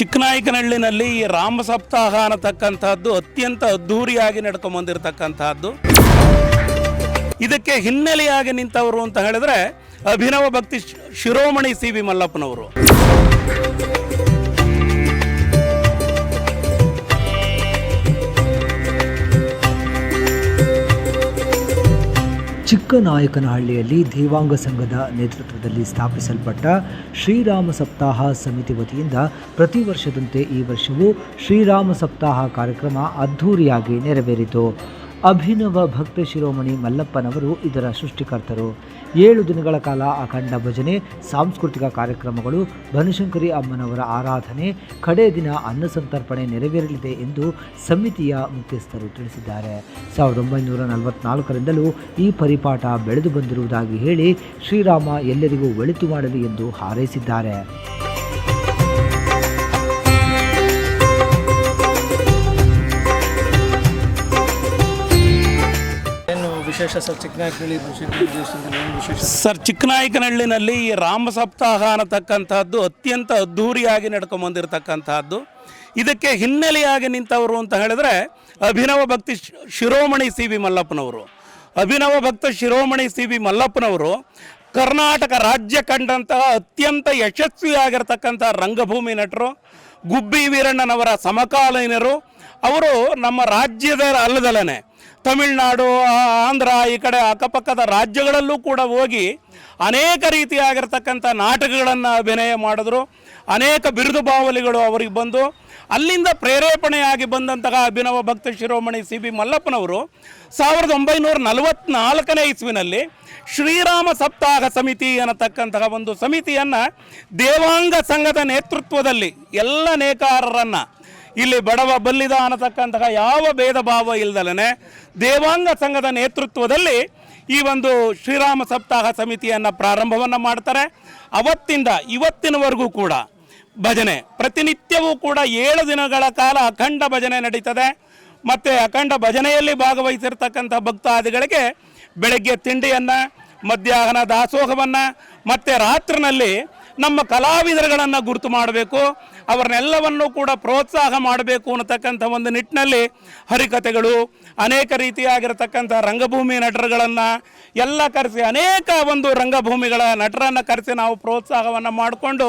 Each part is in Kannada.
ಚಿಕ್ಕನಾಯಕನಹಳ್ಳಿನಲ್ಲಿ ಈ ರಾಮ ಸಪ್ತಾಹ ಅನ್ನತಕ್ಕಂತಹದ್ದು ಅತ್ಯಂತ ಅದ್ಧೂರಿಯಾಗಿ ನಡ್ಕೊಂಬಂದಿರತಕ್ಕಂತಹದ್ದು ಇದಕ್ಕೆ ಹಿನ್ನೆಲೆಯಾಗಿ ನಿಂತವರು ಅಂತ ಹೇಳಿದ್ರೆ ಅಭಿನವ ಭಕ್ತಿ ಶಿರೋಮಣಿ ಸಿ ವಿ ಮಲ್ಲಪ್ಪನವರು. ಚಿಕ್ಕನಾಯಕನಹಳ್ಳಿಯಲ್ಲಿ ದೇವಾಂಗ ಸಂಘದ ನೇತೃತ್ವದಲ್ಲಿ ಸ್ಥಾಪಿಸಲ್ಪಟ್ಟ ಶ್ರೀರಾಮ ಸಪ್ತಾಹ ಸಮಿತಿ ವತಿಯಿಂದ ಪ್ರತಿ ವರ್ಷದಂತೆ ಈ ವರ್ಷವೂ ಶ್ರೀರಾಮ ಸಪ್ತಾಹ ಕಾರ್ಯಕ್ರಮ ಅದ್ಧೂರಿಯಾಗಿ ನೆರವೇರಿತು. ಅಭಿನವ ಭಕ್ತ ಶಿರೋಮಣಿ ಮಲ್ಲಪ್ಪನವರು ಇದರ ಸೃಷ್ಟಿಕರ್ತರು. ಏಳು ದಿನಗಳ ಕಾಲ ಅಖಂಡ ಭಜನೆ, ಸಾಂಸ್ಕೃತಿಕ ಕಾರ್ಯಕ್ರಮಗಳು ಬನಶಂಕರಿ ಅಮ್ಮನವರ ಆರಾಧನೆ, ಕಡೇ ದಿನ ಅನ್ನ ಸಂತರ್ಪಣೆ ನೆರವೇರಲಿದೆ ಎಂದು ಸಮಿತಿಯ ಮುಖ್ಯಸ್ಥರು ತಿಳಿಸಿದ್ದಾರೆ. ಸಾವಿರದ ಒಂಬೈನೂರ ನಲವತ್ನಾಲ್ಕರಿಂದಲೂ ಈ ಪರಿಪಾಠ ಬೆಳೆದು ಬಂದಿರುವುದಾಗಿ ಹೇಳಿ ಶ್ರೀರಾಮ ಎಲ್ಲರಿಗೂ ಒಳಿತು ಮಾಡಲಿ ಎಂದು ಹಾರೈಸಿದ್ದಾರೆ. ಸರ್ ಚಿಕ್ಕನಾಯಕನಹಳ್ಳಿ ಚಿಕ್ಕನಾಯಕನಹಳ್ಳಿನಲ್ಲಿ ಈ ರಾಮ ಸಪ್ತಾಹ ಅನ್ನತಕ್ಕಂತಹದ್ದು ಅತ್ಯಂತ ಅದ್ಧೂರಿಯಾಗಿ ನಡ್ಕೊಂಬಂದಿರತಕ್ಕಂತಹದ್ದು ಇದಕ್ಕೆ ಹಿನ್ನೆಲೆಯಾಗಿ ನಿಂತವರು ಅಂತ ಹೇಳಿದ್ರೆ ಅಭಿನವ ಭಕ್ತಿ ಶಿರೋಮಣಿ ಸಿ ವಿ ಮಲ್ಲಪ್ಪನವರು. ಅಭಿನವ ಭಕ್ತ ಶಿರೋಮಣಿ ಸಿ ವಿ ಮಲ್ಲಪ್ಪನವರು ಕರ್ನಾಟಕ ರಾಜ್ಯ ಕಂಡಂತಹ ಅತ್ಯಂತ ಯಶಸ್ವಿಯಾಗಿರ್ತಕ್ಕಂಥ ರಂಗಭೂಮಿ ನಟರು, ಗುಬ್ಬಿ ವೀರಣ್ಣನವರ ಸಮಕಾಲೀನರು. ಅವರು ನಮ್ಮ ರಾಜ್ಯದ ಅಲ್ಲದಲ್ಲೇ ತಮಿಳುನಾಡು, ಆಂಧ್ರ, ಈ ಕಡೆ ಅಕ್ಕಪಕ್ಕದ ರಾಜ್ಯಗಳಲ್ಲೂ ಕೂಡ ಹೋಗಿ ಅನೇಕ ರೀತಿಯಾಗಿರ್ತಕ್ಕಂಥ ನಾಟಕಗಳನ್ನು ಅಭಿನಯ ಮಾಡಿದ್ರು. ಅನೇಕ ಬಿರುದು ಬಾವಲಿಗಳು ಅವರಿಗೆ ಬಂದು, ಅಲ್ಲಿಂದ ಪ್ರೇರೇಪಣೆಯಾಗಿ ಬಂದಂತಹ ಅಭಿನವ ಭಕ್ತ ಶಿರೋಮಣಿ ಸಿ ಬಿ ಮಲ್ಲಪ್ಪನವರು ಸಾವಿರದ ಒಂಬೈನೂರ ನಲವತ್ನಾಲ್ಕನೇ ಇಸ್ವಿನಲ್ಲಿ ಶ್ರೀರಾಮ ಸಪ್ತಾಹ ಸಮಿತಿ ಅನ್ನತಕ್ಕಂತಹ ಒಂದು ಸಮಿತಿಯನ್ನು ದೇವಾಂಗ ಸಂಘದ ನೇತೃತ್ವದಲ್ಲಿ ಎಲ್ಲ ನೇಕಾರರನ್ನು ಇಲ್ಲಿ ಬಡವ ಬಲ್ಲಿದ ಅನ್ನತಕ್ಕಂತಹ ಯಾವ ಭೇದ ಭಾವ ಇಲ್ದಲೇ ದೇವಾಂಗ ಸಂಘದ ನೇತೃತ್ವದಲ್ಲಿ ಈ ಒಂದು ಶ್ರೀರಾಮ ಸಪ್ತಾಹ ಸಮಿತಿಯನ್ನು ಪ್ರಾರಂಭವನ್ನು ಮಾಡ್ತಾರೆ. ಅವತ್ತಿಂದ ಇವತ್ತಿನವರೆಗೂ ಕೂಡ ಭಜನೆ, ಪ್ರತಿನಿತ್ಯವೂ ಕೂಡ ಏಳು ದಿನಗಳ ಕಾಲ ಅಖಂಡ ಭಜನೆ ನಡೀತದೆ. ಮತ್ತು ಅಖಂಡ ಭಜನೆಯಲ್ಲಿ ಭಾಗವಹಿಸಿರ್ತಕ್ಕಂಥ ಭಕ್ತಾದಿಗಳಿಗೆ ಬೆಳಗ್ಗೆ ತಿಂಡಿಯನ್ನು, ಮಧ್ಯಾಹ್ನ ದಾಸೋಹವನ್ನು, ಮತ್ತು ರಾತ್ರಿನಲ್ಲಿ ನಮ್ಮ ಕಲಾವಿದರುಗಳನ್ನು ಗುರುತು ಮಾಡಬೇಕು. ಅವರನ್ನೆಲ್ಲವನ್ನು ಕೂಡ ಪ್ರೋತ್ಸಾಹ ಮಾಡಬೇಕು ಅನ್ನತಕ್ಕಂಥ ಒಂದು ನಿಟ್ಟಿನಲ್ಲಿ ಹರಿಕಥೆಗಳು, ಅನೇಕ ರೀತಿಯಾಗಿರತಕ್ಕಂಥ ರಂಗಭೂಮಿ ನಟರುಗಳನ್ನು ಎಲ್ಲ ಕರೆಸಿ, ಅನೇಕ ಒಂದು ರಂಗಭೂಮಿಗಳ ನಟರನ್ನು ಕರೆಸಿ ನಾವು ಪ್ರೋತ್ಸಾಹವನ್ನು ಮಾಡಿಕೊಂಡು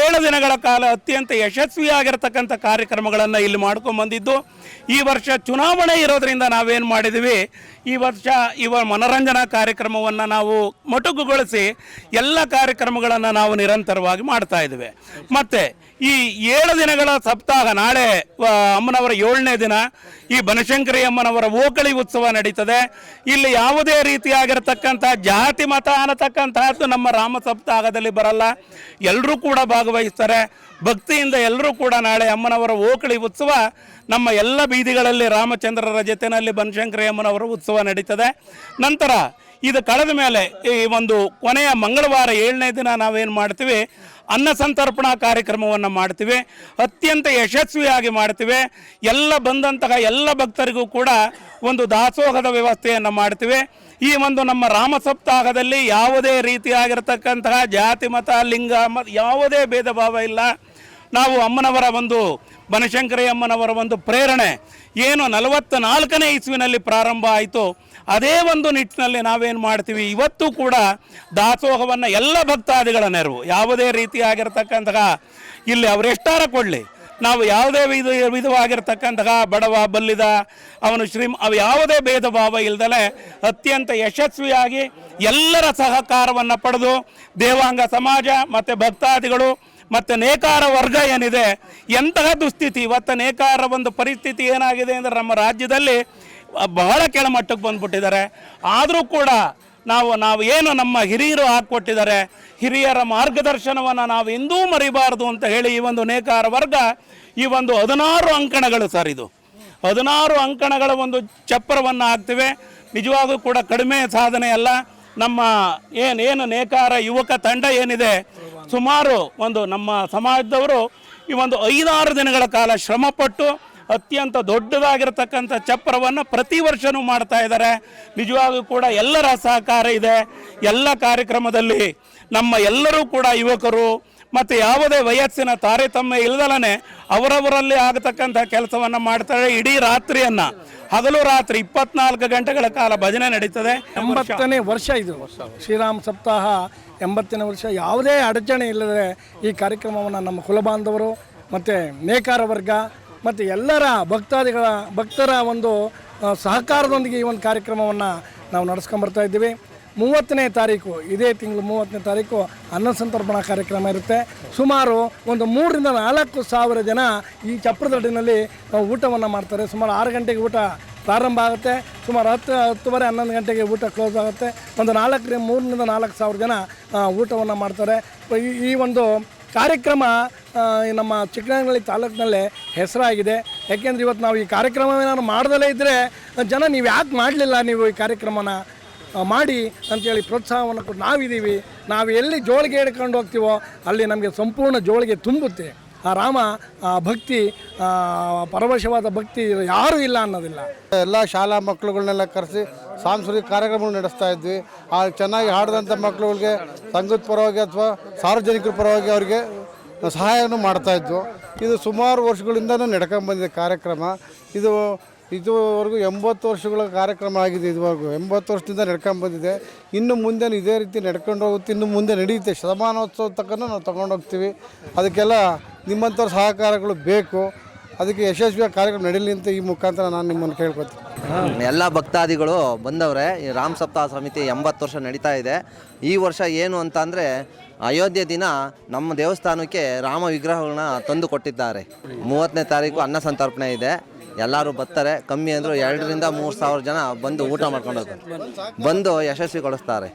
ಏಳು ದಿನಗಳ ಕಾಲ ಅತ್ಯಂತ ಯಶಸ್ವಿಯಾಗಿರ್ತಕ್ಕಂಥ ಕಾರ್ಯಕ್ರಮಗಳನ್ನು ಇಲ್ಲಿ ಮಾಡ್ಕೊಂಬಂದಿದ್ದು, ಈ ವರ್ಷ ಚುನಾವಣೆ ಇರೋದರಿಂದ ನಾವೇನು ಮಾಡಿದ್ದೀವಿ ಈ ವರ್ಷ ಇವ ಮನೋರಂಜನಾ ಕಾರ್ಯಕ್ರಮವನ್ನು ನಾವು ಮೊಟಕುಗೊಳಿಸಿ ಎಲ್ಲ ಕಾರ್ಯಕ್ರಮಗಳನ್ನು ನಾವು ನಿರಂತರವಾಗಿ ಮಾಡ್ತಾ ಇದ್ದೇವೆ. ಮತ್ತು ಈ ಏಳು ದಿನಗಳ ಸಪ್ತಾಹ ನಾಳೆ ಅಮ್ಮನವರ ಏಳನೇ ದಿನ. ಈ ಬನಶಂಕರಿ ಅಮ್ಮನವರ ಓಕಳಿ ಉತ್ಸವ ನಡೀತದೆ. ಇಲ್ಲಿ ಯಾವುದೇ ರೀತಿಯಾಗಿರತಕ್ಕಂಥ ಜಾತಿ ಮತ ಅನ್ನತಕ್ಕಂತಹದ್ದು ನಮ್ಮ ರಾಮ ಸಪ್ತಾಹದಲ್ಲಿ ಬರಲ್ಲ. ಎಲ್ಲರೂ ಕೂಡ ಭಾಗವಹಿಸ್ತಾರೆ. ಭಕ್ತಿಯಿಂದ ಎಲ್ಲರೂ ಕೂಡ ನಾಳೆ ಅಮ್ಮನವರ ಓಕಳಿ ಉತ್ಸವ ನಮ್ಮ ಎಲ್ಲ ಬೀದಿಗಳಲ್ಲಿ ರಾಮಚಂದ್ರರ ಜೊತೆಯಲ್ಲಿ ಬನಶಂಕರಿ ಅಮ್ಮನವರ ಉತ್ಸವ ನಡೀತದೆ. ನಂತರ ಇದು ಕಳೆದ ಮೇಲೆ ಈ ಒಂದು ಕೊನೆಯ ಮಂಗಳವಾರ ಏಳನೇ ದಿನ ನಾವೇನು ಮಾಡ್ತೀವಿ? ಅನ್ನ ಸಂತರ್ಪಣಾ ಕಾರ್ಯಕ್ರಮವನ್ನು ಮಾಡ್ತೀವಿ. ಅತ್ಯಂತ ಯಶಸ್ವಿಯಾಗಿ ಮಾಡ್ತೀವಿ. ಎಲ್ಲ ಬಂದಂತಹ ಎಲ್ಲ ಭಕ್ತರಿಗೂ ಕೂಡ ಒಂದು ದಾಸೋಹದ ವ್ಯವಸ್ಥೆಯನ್ನು ಮಾಡ್ತೀವಿ. ಈ ಒಂದು ನಮ್ಮ ರಾಮ ಸಪ್ತಾಹದಲ್ಲಿ ಯಾವುದೇ ರೀತಿಯಾಗಿರ್ತಕ್ಕಂತಹ ಜಾತಿ, ಮತ, ಲಿಂಗ ಯಾವುದೇ ಭೇದ ಭಾವ ಇಲ್ಲ. ನಾವು ಅಮ್ಮನವರ ಒಂದು ಬನಶಂಕರಿ ಅಮ್ಮನವರ ಒಂದು ಪ್ರೇರಣೆ. ಏನು ನಲವತ್ತ ನಾಲ್ಕನೇ ಇಸ್ವಿನಲ್ಲಿ ಪ್ರಾರಂಭ ಆಯಿತು. ಅದೇ ಒಂದು ನಿಟ್ಟಿನಲ್ಲಿ ನಾವೇನು ಮಾಡ್ತೀವಿ, ಇವತ್ತು ಕೂಡ ದಾಸೋಹವನ್ನು ಎಲ್ಲ ಭಕ್ತಾದಿಗಳ ನೆರವು. ಯಾವುದೇ ರೀತಿಯಾಗಿರ್ತಕ್ಕಂತಹ ಇಲ್ಲಿ ಅವರೆಷ್ಟಾರ ಕೊಡಲಿ. ನಾವು ಯಾವುದೇ ವಿಧ, ವಿಧವಾಗಿರ್ತಕ್ಕಂತಹ ಬಡವ, ಬಲ್ಲಿದ, ಅವನು ಶ್ರೀ, ಅವು ಯಾವುದೇ ಭೇದ ಭಾವ ಇಲ್ದಲೆ ಅತ್ಯಂತ ಯಶಸ್ವಿಯಾಗಿ ಎಲ್ಲರ ಸಹಕಾರವನ್ನು ಪಡೆದು ದೇವಾಂಗ ಸಮಾಜ ಮತ್ತು ಭಕ್ತಾದಿಗಳು ಮತ್ತು ನೇಕಾರ ವರ್ಗ ಏನಿದೆ, ಎಂತಹ ದುಸ್ಥಿತಿ, ಇವತ್ತು ನೇಕಾರ ಒಂದು ಪರಿಸ್ಥಿತಿ ಏನಾಗಿದೆ ಅಂದರೆ ನಮ್ಮ ರಾಜ್ಯದಲ್ಲಿ ಬಹಳ ಕೆಳಮಟ್ಟಕ್ಕೆ ಬಂದ್ಬಿಟ್ಟಿದ್ದಾರೆ. ಆದರೂ ಕೂಡ ನಾವು ನಾವು ಏನು ನಮ್ಮ ಹಿರಿಯರು ಹಾಕ್ಕೊಟ್ಟಿದ್ದಾರೆ ಹಿರಿಯರ ಮಾರ್ಗದರ್ಶನವನ್ನು ನಾವು ಎಂದೂ ಮರಿಬಾರದು ಅಂತ ಹೇಳಿ ಈ ಒಂದು ನೇಕಾರ ವರ್ಗ ಈ ಒಂದು ಹದಿನಾರು ಅಂಕಣಗಳು ಸರ್ ಇದು. ಹದಿನಾರು ಅಂಕಣಗಳ ಒಂದು ಚಪ್ಪರವನ್ನು ಹಾಕ್ತಿವೆ. ನಿಜವಾಗೂ ಕೂಡ ಕಡಿಮೆ ಸಾಧನೆ ಅಲ್ಲ. ನಮ್ಮ ಏನು ಏನು ನೇಕಾರ ಯುವಕ ತಂಡ ಏನಿದೆ ಸುಮಾರು ಒಂದು ನಮ್ಮ ಸಮಾಜದವರು ಈ ಒಂದು ಐದಾರು ದಿನಗಳ ಕಾಲ ಶ್ರಮಪಟ್ಟು ಅತ್ಯಂತ ದೊಡ್ಡದಾಗಿರ್ತಕ್ಕಂಥ ಚಪ್ಪರವನ್ನು ಪ್ರತಿ ವರ್ಷವೂ ಮಾಡ್ತಾ ಇದ್ದಾರೆ. ನಿಜವಾಗೂ ಕೂಡ ಎಲ್ಲರ ಸಹಕಾರ ಇದೆ. ಎಲ್ಲ ಕಾರ್ಯಕ್ರಮದಲ್ಲಿ ನಮ್ಮ ಎಲ್ಲರೂ ಕೂಡ ಯುವಕರು ಮತ್ತು ಯಾವುದೇ ವಯಸ್ಸಿನ ತಾರತಮ್ಯ ಇಲ್ಲದಲ್ಲೇ ಅವರವರಲ್ಲಿ ಆಗತಕ್ಕಂಥ ಕೆಲಸವನ್ನು ಮಾಡ್ತಾರೆ. ಇಡೀ ರಾತ್ರಿಯನ್ನು ಹಗಲು ರಾತ್ರಿ ಇಪ್ಪತ್ನಾಲ್ಕು ಗಂಟೆಗಳ ಕಾಲ ಭಜನೆ ನಡೀತದೆ. ಎಂಬತ್ತನೇ ವರ್ಷ ಇದು. ಶ್ರೀರಾಮ ಸಪ್ತಾಹ ಎಂಬತ್ತನೇ ವರ್ಷ. ಯಾವುದೇ ಅಡಚಣೆ ಇಲ್ಲದೆ ಈ ಕಾರ್ಯಕ್ರಮವನ್ನು ನಮ್ಮ ಕುಲಬಾಂಧವರು ಮತ್ತು ನೇಕಾರ ವರ್ಗ ಮತ್ತು ಎಲ್ಲರ ಭಕ್ತಾದಿಗಳ ಭಕ್ತರ ಒಂದು ಸಹಕಾರದೊಂದಿಗೆ ಈ ಒಂದು ಕಾರ್ಯಕ್ರಮವನ್ನು ನಾವು ನಡೆಸ್ಕೊಂಬರ್ತಾ ಇದ್ದೀವಿ. ಮೂವತ್ತನೇ ತಾರೀಕು, ಇದೇ ತಿಂಗಳು ಮೂವತ್ತನೇ ತಾರೀಕು ಅನ್ನ ಸಂತರ್ಪಣಾ ಕಾರ್ಯಕ್ರಮ ಇರುತ್ತೆ. ಸುಮಾರು ಒಂದು ಮೂರರಿಂದ ನಾಲ್ಕು ಸಾವಿರ ಜನ ಈ ಚಪ್ರದಡ್ಡಿನಲ್ಲಿ ಊಟವನ್ನು ಮಾಡ್ತಾರೆ. ಸುಮಾರು ಆರು ಗಂಟೆಗೆ ಊಟ ಪ್ರಾರಂಭ ಆಗುತ್ತೆ. ಸುಮಾರು ಹತ್ತು, ಹತ್ತುವರೆ, ಹನ್ನೊಂದು ಗಂಟೆಗೆ ಊಟ ಕ್ಲೋಸ್ ಆಗುತ್ತೆ. ಒಂದು ನಾಲ್ಕರಿಂದ ಮೂರರಿಂದ ನಾಲ್ಕು ಸಾವಿರ ಜನ ಊಟವನ್ನು ಮಾಡ್ತಾರೆ. ಈ- ಒಂದು ಕಾರ್ಯಕ್ರಮ ನಮ್ಮ ಚಿಕ್ಕನಹಳ್ಳಿ ತಾಲೂಕಿನಲ್ಲೇ ಹೆಸರಾಗಿದೆ. ಯಾಕೆಂದರೆ ಇವತ್ತು ನಾವು ಈ ಕಾರ್ಯಕ್ರಮವೇನಾದ್ರು ಮಾಡ್ದಲೇ ಇದ್ದರೆ ಜನ ನೀವು ಯಾಕೆ ಮಾಡಲಿಲ್ಲ ನೀವು ಈ ಕಾರ್ಯಕ್ರಮನ? ಮಾಡಿ ಅಂತೇಳಿ ಪ್ರೋತ್ಸಾಹವನ್ನು ಕೊಟ್ಟು ನಾವಿದ್ದೀವಿ. ನಾವು ಎಲ್ಲಿ ಜೋಳಿಗೆ ಹಿಡ್ಕೊಂಡು ಹೋಗ್ತೀವೋ ಅಲ್ಲಿ ನಮಗೆ ಸಂಪೂರ್ಣ ಜೋಳಿಗೆ ತುಂಬುತ್ತೆ. ಆ ರಾಮ, ಆ ಭಕ್ತಿ ಪರವಶವಾದ ಭಕ್ತಿ ಯಾರೂ ಇಲ್ಲ ಅನ್ನೋದಿಲ್ಲ. ಎಲ್ಲ ಶಾಲಾ ಮಕ್ಕಳುಗಳನ್ನೆಲ್ಲ ಕರೆಸಿ ಸಾಂಸ್ಕೃತಿಕ ಕಾರ್ಯಕ್ರಮಗಳು ನಡೆಸ್ತಾ ಇದ್ವಿ. ಆ ಚೆನ್ನಾಗಿ ಹಾಡಿದಂಥ ಮಕ್ಕಳುಗಳಿಗೆ ಸಂಘದ ಪರವಾಗಿ ಅಥವಾ ಸಾರ್ವಜನಿಕರ ಪರವಾಗಿ ಅವರಿಗೆ ಸಹಾಯವನ್ನು ಮಾಡ್ತಾ ಇದ್ವು. ಇದು ಸುಮಾರು ವರ್ಷಗಳಿಂದನೂ ನಡ್ಕೊಂಬಂದಿದೆ ಕಾರ್ಯಕ್ರಮ. ಇದು ಇದುವರೆಗೂ ಎಂಬತ್ತು ವರ್ಷಗಳ ಕಾರ್ಯಕ್ರಮ ಆಗಿದೆ ಇದುವರೆಗೂ. ಎಂಬತ್ತು ವರ್ಷದಿಂದ ನಡ್ಕೊಂಬಂದಿದೆ ಇನ್ನು ಮುಂದೆ ಇದೇ ರೀತಿ ನಡ್ಕೊಂಡು ಹೋಗುತ್ತೆ. ಇನ್ನು ಮುಂದೆ ನಡೆಯುತ್ತೆ. ಶತಮಾನೋತ್ಸವ ತಕ್ಕನ ನಾವು ತಗೊಂಡೋಗ್ತೀವಿ ಅದಕ್ಕೆಲ್ಲ ನಿಮ್ಮಂಥವ್ರ ಸಹಕಾರಗಳು ಬೇಕು. ಅದಕ್ಕೆ ಯಶಸ್ವಿಯಾಗಿ ಕಾರ್ಯಕ್ರಮ ನಡೀಲಿ ಅಂತ ಈ ಮುಖಾಂತರ ನಾನು ನಿಮ್ಮನ್ನು ಕೇಳ್ಕೊತೀನಿ. ಎಲ್ಲ ಭಕ್ತಾದಿಗಳು ಬಂದವ್ರೆ, ಈ ರಾಮ್ ಸಪ್ತಾಹ ಸಮಿತಿ ಎಂಬತ್ತು ವರ್ಷ ನಡೀತಾ ಇದೆ. ಈ ವರ್ಷ ಏನು ಅಂತ ಅಂದರೆ ಅಯೋಧ್ಯೆ ದಿನ ನಮ್ಮ ದೇವಸ್ಥಾನಕ್ಕೆ ರಾಮ ವಿಗ್ರಹಗಳನ್ನ ತಂದು ಕೊಟ್ಟಿದ್ದಾರೆ. ಮೂವತ್ತನೇ ತಾರೀಕು ಅನ್ನ ಸಂತರ್ಪಣೆ ಇದೆ. ಎಲ್ಲರೂ ಬರ್ತಾರೆ. ಕಮ್ಮಿ ಅಂದರೂ ಎರಡರಿಂದ ಮೂರು ಸಾವಿರ ಜನ ಬಂದು ಊಟ ಮಾಡ್ಕೊಂಡು ಬಂದು ಯಶಸ್ವಿಗೊಳಿಸ್ತಾರೆ